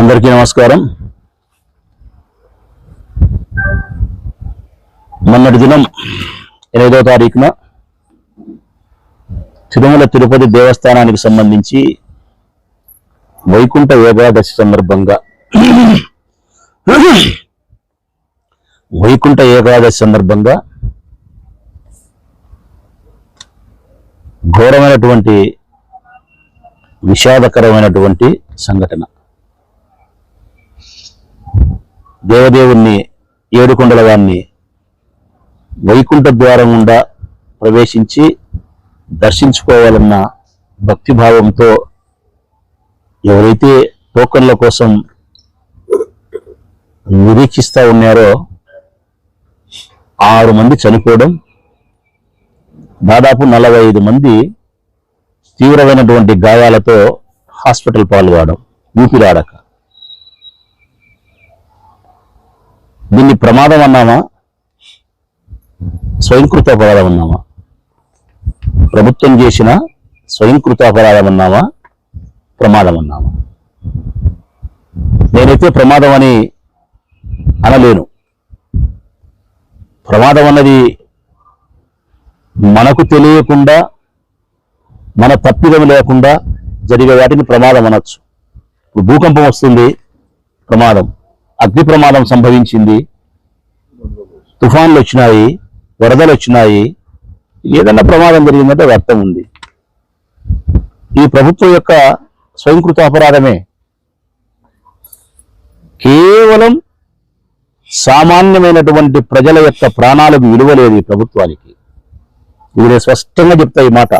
అందరికీ నమస్కారం. మొన్నటి దినం ఎనిమిదవ తారీఖున తిరుమల తిరుపతి దేవస్థానానికి సంబంధించి వైకుంఠ ఏకాదశి సందర్భంగా వైకుంఠ ఏకాదశి సందర్భంగా ఘోరమైనటువంటి విషాదకరమైనటువంటి సంఘటన. దేవదేవుణ్ణి ఏడుకొండల వారిని వైకుంఠ ద్వారం గుండా ప్రవేశించి దర్శించుకోవాలన్న భక్తిభావంతో ఎవరైతే టోకన్ల కోసం నిరీక్షిస్తూ ఉన్నారో ఆరు మంది చనిపోవడం దాదాపు నలభై ఐదు మంది తీవ్రమైనటువంటి గాయాలతో హాస్పిటల్ పాల్గొనడం ఊపిరాడక. దీన్ని ప్రమాదం అన్నామా? స్వయంకృత అపరాధం అన్నామా? ప్రభుత్వం చేసిన స్వయంకృత అపరాధం అన్నామా? ప్రమాదం అన్నామా? నేనైతే ప్రమాదం అని అనలేను. ప్రమాదం అన్నది మనకు తెలియకుండా మన తప్పిదం లేకుండా జరిగే వాటిని ప్రమాదం అనొచ్చు. ఇప్పుడు భూకంపం వస్తుంది ప్రమాదం. అగ్ని ప్రమాదం సంభవించింది. తుఫాన్లు వచ్చినాయి వరదలు వచ్చినాయి ఏదన్నా ప్రమాదం జరిగిందంటే అది అర్థం ఉంది. ఈ ప్రభుత్వం యొక్క స్వయంకృత అపరాధమే. కేవలం సామాన్యమైనటువంటి ప్రజల యొక్క ప్రాణాలకు విలువ లేదు ఈ ప్రభుత్వానికి. ఇది స్పష్టంగా చెప్తా ఈ మాట.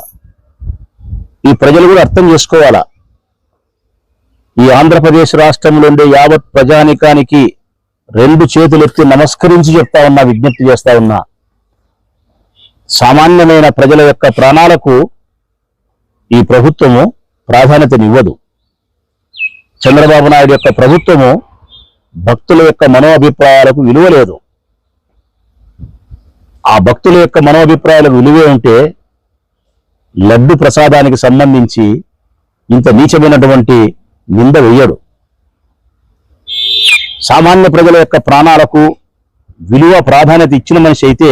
ఈ ప్రజలు కూడా అర్థం చేసుకోవాలా? ఈ ఆంధ్రప్రదేశ్ రాష్ట్రంలో ఉండే యావత్ ప్రజానికానికి రెండు చేతులెత్తి నమస్కరించి చెప్తా ఉన్నా విజ్ఞప్తి చేస్తా ఉన్నా. సామాన్యమైన ప్రజల యొక్క ప్రాణాలకు ఈ ప్రభుత్వము ప్రాధాన్యతనివ్వదు. చంద్రబాబు నాయుడు యొక్క ప్రభుత్వము భక్తుల యొక్క మనోభిప్రాయాలకు విలువ లేదు. ఆ భక్తుల యొక్క మనోభిప్రాయాలకు విలువే ఉంటే లడ్డు ప్రసాదానికి సంబంధించి ఇంత నీచమైనటువంటి నింద వెయ్యడు సామాన్య ప్రజల యొక్క ప్రాణాలకు విలువ ప్రాధాన్యత ఇచ్చిన మనిషి అయితే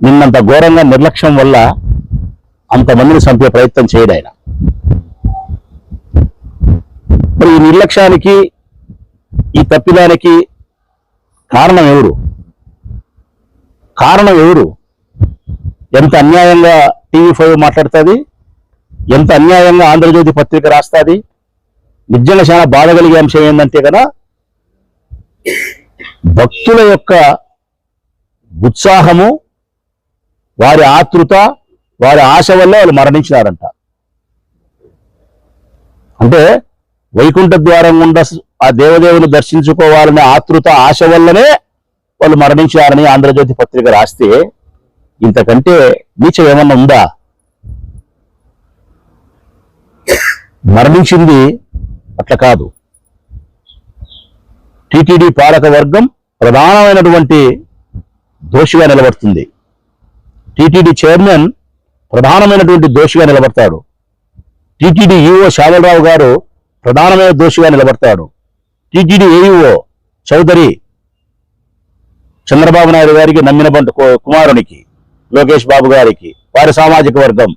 నిన్నంత ఘోరంగా నిర్లక్ష్యం వల్ల అంతమందిని చంపే ప్రయత్నం చేయడు ఆయన. మరి ఈ నిర్లక్ష్యానికి ఈ తప్పిదానికి కారణం ఎవరు? కారణం ఎవరు? ఎంత అన్యాయంగా టీవీ ఫైవ్ మాట్లాడుతుంది? ఎంత అన్యాయంగా ఆంధ్రజ్యోతి పత్రిక రాస్తుంది? నిజంగా చాలా బాధ కలిగే అంశం ఏంటంటే కదా భక్తుల యొక్క ఉత్సాహము వారి ఆతృత వారి ఆశ వల్ల వాళ్ళు మరణించినారంట. అంటే వైకుంఠ ద్వారం గుండా ఆ దేవదేవుని దర్శించుకోవాలనే ఆతృత ఆశ వల్లనే వాళ్ళు మరణించారని ఆంధ్రజ్యోతి పత్రిక రాస్తే ఇంతకంటే నీచం ఏమన్నా ఉందా? మరణించింది అట్లా కాదు. టిటిడి పాలక వర్గం ప్రధానమైనటువంటి దోషిగా నిలబడుతుంది. టిటిడి చైర్మన్ ప్రధానమైనటువంటి దోషిగా నిలబడతాడు. టిటిడి ఈఓ శ్యామలరావు గారు ప్రధానమైన దోషిగా నిలబడతాడు. టిటిడి ఏఈఓ చౌదరి చంద్రబాబు నాయుడు గారికి నమ్మిన బంటు కుమారునికి లోకేష్ బాబు గారికి వారి సామాజిక వర్గం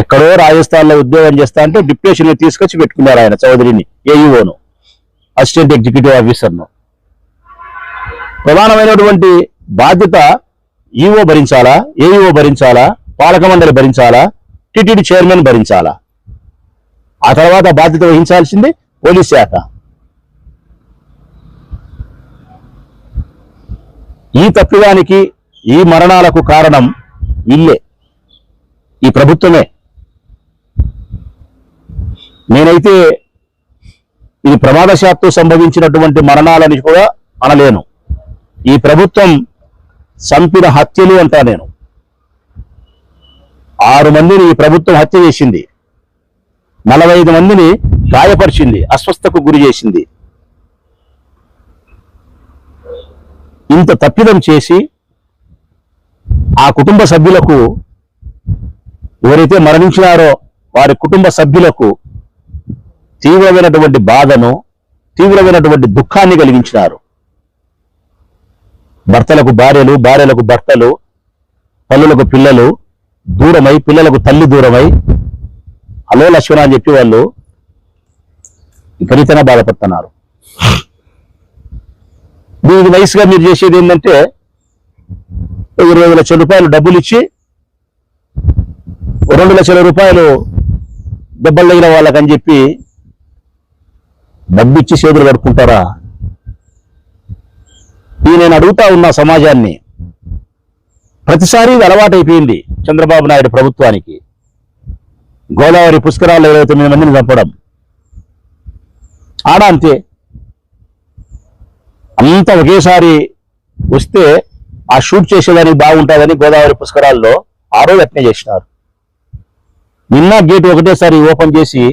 ఎక్కడో రాజస్థాన్లో ఉద్యోగం చేస్తా అంటే డిప్యూషన్ తీసుకొచ్చి పెట్టుకున్నారు ఆయన చౌదరిని ఏఈఓను అసిస్టెంట్ ఎగ్జిక్యూటివ్ ఆఫీసర్ను. ప్రధానమైనటువంటి బాధ్యత ఈఓ భరించాలా ఏఈఓ భరించాలా పాలక మండలి భరించాలా టిటిడి చైర్మన్ భరించాలా? ఆ తర్వాత బాధ్యత వహించాల్సింది పోలీస్ శాఖ. ఈ తప్పిదానికి ఈ మరణాలకు కారణం వీళ్ళే. ఈ ప్రభుత్వమే. నేనైతే ఇది ప్రమాదశాత్తు సంభవించినటువంటి మరణాలని కూడా అనలేను. ఈ ప్రభుత్వం చంపిన హత్యలు అంటా నేను. ఆరు మందిని ఈ ప్రభుత్వం హత్య చేసింది. నలభై ఐదు మందిని గాయపరిచింది అస్వస్థకు గురి చేసింది. ఇంత తప్పిదం చేసి ఆ కుటుంబ సభ్యులకు ఎవరైతే మరణించినారో వారి కుటుంబ సభ్యులకు తీవ్రమైనటువంటి బాధను తీవ్రమైనటువంటి దుఃఖాన్ని కలిగించినారు. భర్తలకు భార్యలు భార్యలకు భర్తలు తల్లులకు పిల్లలు దూరమై పిల్లలకు తల్లి దూరమై హలో లక్ష్మణ అని చెప్పి వాళ్ళు విపరీతంగా బాధపడుతున్నారు. దీనికి వయసుగా మీరు చేసేది ఏంటంటే ఇరవై లక్షల రూపాయలు డబ్బులు ఇచ్చి రెండు లక్షల రూపాయలు దెబ్బలు తగిన వాళ్ళకని చెప్పి డబ్బు ఇచ్చి చేతులు కడుక్కుంటారా? ఇది నేను అడుగుతా ఉన్న సమాజాన్ని ప్రతిసారి ఇది అలవాటైపోయింది చంద్రబాబు నాయుడు ప్రభుత్వానికి. గోదావరి పుష్కరాల్లో ఇరవై తొమ్మిది మందిని చంపడం ఆడ అంతే. అంత ఒకేసారి వస్తే ఆ షూట్ చేసేదానికి బాగుంటుందని గోదావరి పుష్కరాల్లో ఆ రోజు అట్నే చేసినారు. నిన్న గేట్ ఒకటేసారి ఓపెన్ చేసి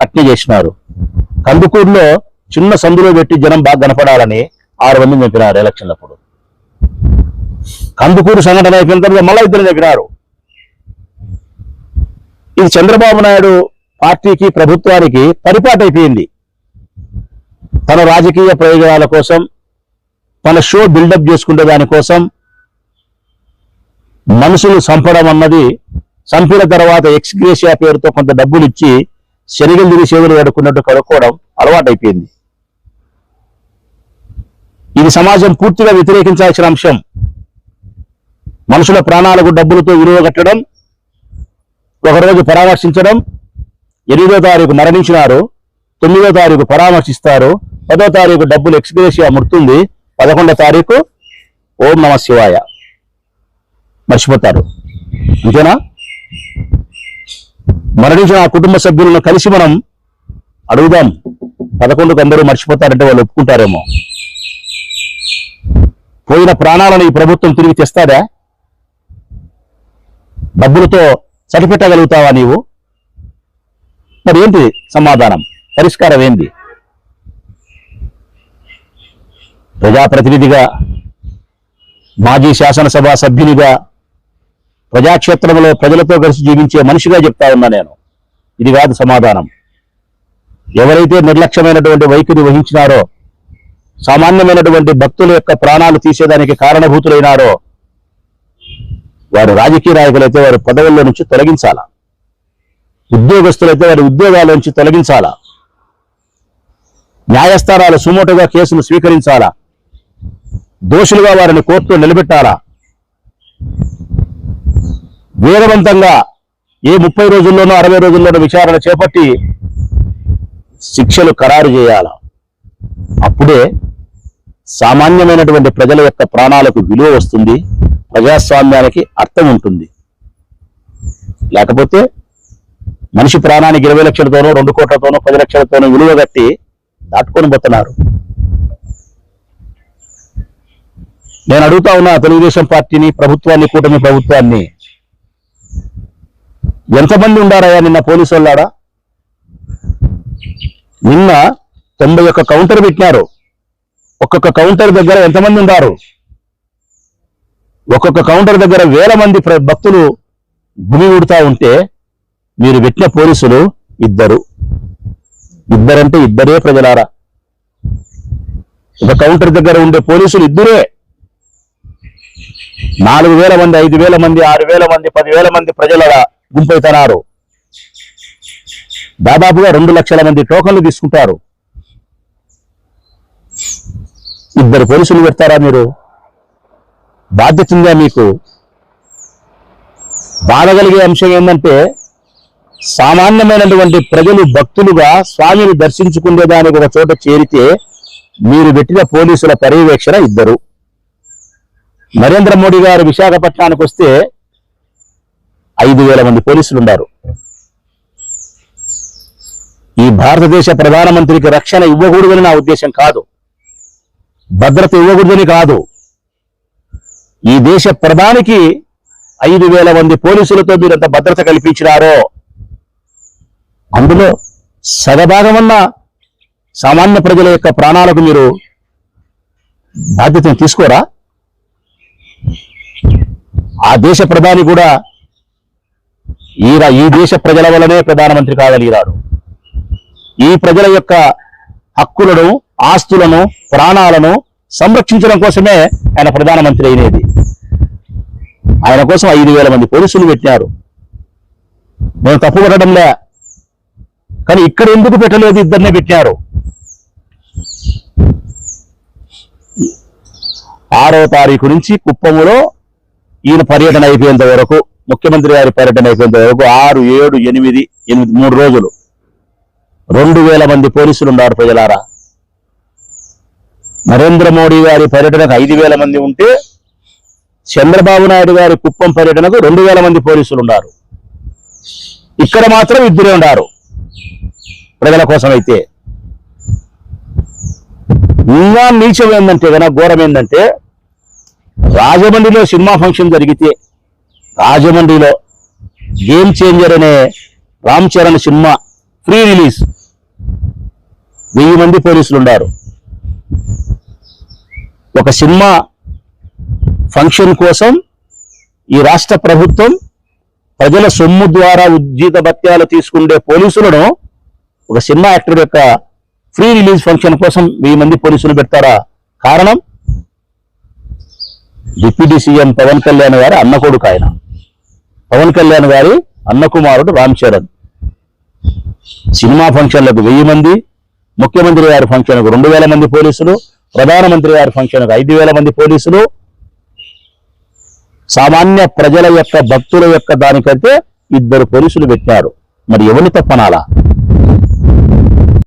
అట్నే చేసినారు. కందుకూరులో చిన్న సందులో పెట్టి జనం బాగా కనపడాలని ఆరు మంది చెప్పినారు ఎలక్షన్లప్పుడు కందుకూరు సంఘటన అయిపోయిన తర్వాత మళ్ళా ఇద్దరు చెప్పినారు. ఇది చంద్రబాబు నాయుడు పార్టీకి ప్రభుత్వానికి పరిపాటు అయిపోయింది. తన రాజకీయ ప్రయోజనాల కోసం తన షో బిల్డప్ చేసుకునే దానికోసం మనుషులు చంపడం అన్నది చంపిన తర్వాత ఎక్స్గ్రేషియా పేరుతో కొంత డబ్బులు ఇచ్చి శనిగలు తిరిగి చేతులు కడుక్కున్నట్టు కడుక్కోవడం అలవాటైపోయింది. ఇది సమాజం పూర్తిగా వ్యతిరేకించాల్సిన అంశం. మనుషుల ప్రాణాలకు డబ్బులతో విలువ కట్టడం ఒకరోజు పరామర్శించడం ఎనిమిదో తారీఖు మరణించినారు తొమ్మిదో తారీఖు పరామర్శిస్తారు పదో తారీఖు డబ్బులు ఎక్స్గ్రేషియా ముడుతుంది పదకొండో తారీఖు ఓం నమ శివాయ. మర్చిపోతారు. అంతేనా? మరణించిన ఆ కుటుంబ సభ్యులను కలిసి మనం అడుగుదాం. పదకొండుకు అందరూ మర్చిపోతారంటే వాళ్ళు ఒప్పుకుంటారేమో. పోయిన ప్రాణాలను ఈ ప్రభుత్వం తిరిగి తెస్తాడా? డబ్బులతో సరిపెట్టగలుగుతావా నీవు? మరి ఏంటి సమాధానం? పరిష్కారం ఏంది? ప్రజాప్రతినిధిగా మాజీ శాసనసభ సభ్యునిగా ప్రజాక్షేత్రంలో ప్రజలతో కలిసి జీవించే మనిషిగా చెప్తా ఉన్నా నేను. ఇది కాదు సమాధానం. ఎవరైతే నిర్లక్ష్యమైనటువంటి వైఖరి వహించినారో సామాన్యమైనటువంటి భక్తుల యొక్క ప్రాణాలు తీసేదానికి కారణభూతులైనారో వారు రాజకీయ నాయకులైతే వారి పదవుల్లో నుంచి తొలగించాలా? ఉద్యోగస్తులైతే వారి ఉద్యోగాల నుంచి తొలగించాలా? న్యాయస్థానాలు సుమోటుగా కేసులు స్వీకరించాలా? దోషులుగా వారిని కోర్టులో నిలబెట్టాలా? వేగవంతంగా ఏ ముప్పై రోజుల్లోనో అరవై రోజుల్లోనో విచారణ చేపట్టి శిక్షలు ఖరారు చేయాల? అప్పుడే సామాన్యమైనటువంటి ప్రజల యొక్క ప్రాణాలకు విలువ వస్తుంది ప్రజాస్వామ్యానికి అర్థం ఉంటుంది. లేకపోతే మనిషి ప్రాణానికి ఇరవై లక్షలతోనో రెండు కోట్లతోనో పది లక్షలతోనో విలువ కట్టి దాటుకొని పోతున్నారు. నేను అడుగుతా ఉన్నా తెలుగుదేశం పార్టీని ప్రభుత్వాన్ని కూటమి ప్రభుత్వాన్ని ఎంతమంది ఉండారయ్యా నిన్న పోలీసు వాళ్ళాడా? నిన్న తొంభై ఒక్క కౌంటర్ పెట్టినారు. ఒక్కొక్క కౌంటర్ దగ్గర ఎంతమంది ఉన్నారు ఒక్కొక్క కౌంటర్ దగ్గర వేల మంది ప్ర- భక్తులు భూమి ఉడుతా ఉంటే మీరు పెట్టిన పోలీసులు ఇద్దరు. ఇద్దరంటే ఇద్దరే ప్రజలారా. ఒక కౌంటర్ దగ్గర ఉండే పోలీసులు ఇద్దరే. నాలుగు వేల మంది ఐదు వేల మంది ఆరు వేల మంది పదివేల మంది ప్రజల గుంపైతున్నారు దాదాపుగా రెండు లక్షల మంది టోకన్లు తీసుకుంటారు. ఇద్దరు పోలీసులు పెడతారా మీరు? బాధ్యత ఉందా మీకు? బాధగలిగే అంశం ఏంటంటే సామాన్యమైనటువంటి ప్రజలు భక్తులుగా స్వామిని దర్శించుకునేదానికి ఒక చోట చేరితే మీరు పెట్టిన పోలీసుల పర్యవేక్షణ ఇద్దరు. నరేంద్ర మోడీ గారు విశాఖపట్నానికి వస్తే ఐదు వేల మంది పోలీసులు ఉన్నారు ఈ భారతదేశ ప్రధానమంత్రికి రక్షణ ఇవ్వకూడదని నా ఉద్దేశం కాదు. భద్రత ఇవ్వకూడదని కాదు. ఈ దేశ ప్రధానికి ఐదు వేల మంది పోలీసులతో మీరు ఎంత భద్రత కల్పించినారో. అందులో సగభాగమన్న సామాన్య ప్రజల యొక్క ప్రాణాలకు మీరు బాధ్యతను తీసుకోరా? ఆ దేశ ప్రధాని కూడా ఈ ఈ దేశ ప్రజల వల్లనే ప్రధానమంత్రి కాగలిగినాడు ఈ ప్రజల యొక్క హక్కులను ఆస్తులను ప్రాణాలను సంరక్షించడం కోసమే ఆయన ప్రధానమంత్రి అయినది. ఆయన కోసం ఐదు వేల మంది పోలీసులు పెట్టినారు. నేను తప్పు పడడంలే కానీ ఇక్కడ ఎందుకు పెట్టలేదు ఇద్దరినే పెట్టినారు? ఆరో తారీఖు నుంచి కుప్పములో ఈయన పర్యటన అయిపోయేంత వరకు ముఖ్యమంత్రి గారి పర్యటన అయిపోయేంత వరకు ఆరు ఏడు ఎనిమిది ఎనిమిది మూడు రోజులు రెండు వేల మంది పోలీసులు ఉన్నారు ప్రజలారా. నరేంద్ర మోడీ గారి పర్యటనకు ఐదు వేల మంది ఉంటే చంద్రబాబు నాయుడు గారి కుప్పం పర్యటనకు రెండు వేల మంది పోలీసులు ఉన్నారు. ఇక్కడ మాత్రం ఇద్దరే ఉన్నారు ప్రజల కోసం అయితే. ఇంకా నీచం ఏంటంటే కనుక ఘోరం ఏంటంటే రాజమండ్రిలో సినిమా ఫంక్షన్ జరిగితే రాజమండ్రిలో గేమ్ చేంజర్ అనే Ram Charan cinema pre release. వెయ్యి మంది పోలీసులు ఉన్నారు ఒక సినిమా ఫంక్షన్ కోసం ఈ రాష్ట్ర ప్రభుత్వం ప్రజల సొమ్ము ద్వారా ఉజ్జీత భత్యాలు తీసుకుండే పోలీసులను ఒక సినిమా యాక్టర్ యొక్క ఫ్రీ రిలీజ్ ఫంక్షన్ కోసం వెయ్యి మంది పోలీసులు పెడతారా కారణం? డిప్యూటీ సీఎం పవన్ కళ్యాణ్ గారి అన్న కొడుకు ఆయన. పవన్ కళ్యాణ్ గారి అన్నకుమారుడు రామ్ చరణ్. సినిమా ఫంక్షన్లకు వెయ్యి మంది ముఖ్యమంత్రి గారి ఫంక్షన్కు రెండు వేల మంది పోలీసులు ప్రధానమంత్రి గారి ఫంక్షన్కు ఐదు వేల మంది పోలీసులు. సామాన్య ప్రజల యొక్క భక్తుల యొక్క దానికైతే ఇద్దరు పోలీసులు పెట్టారు మరి ఎవరిని తప్పనాలా?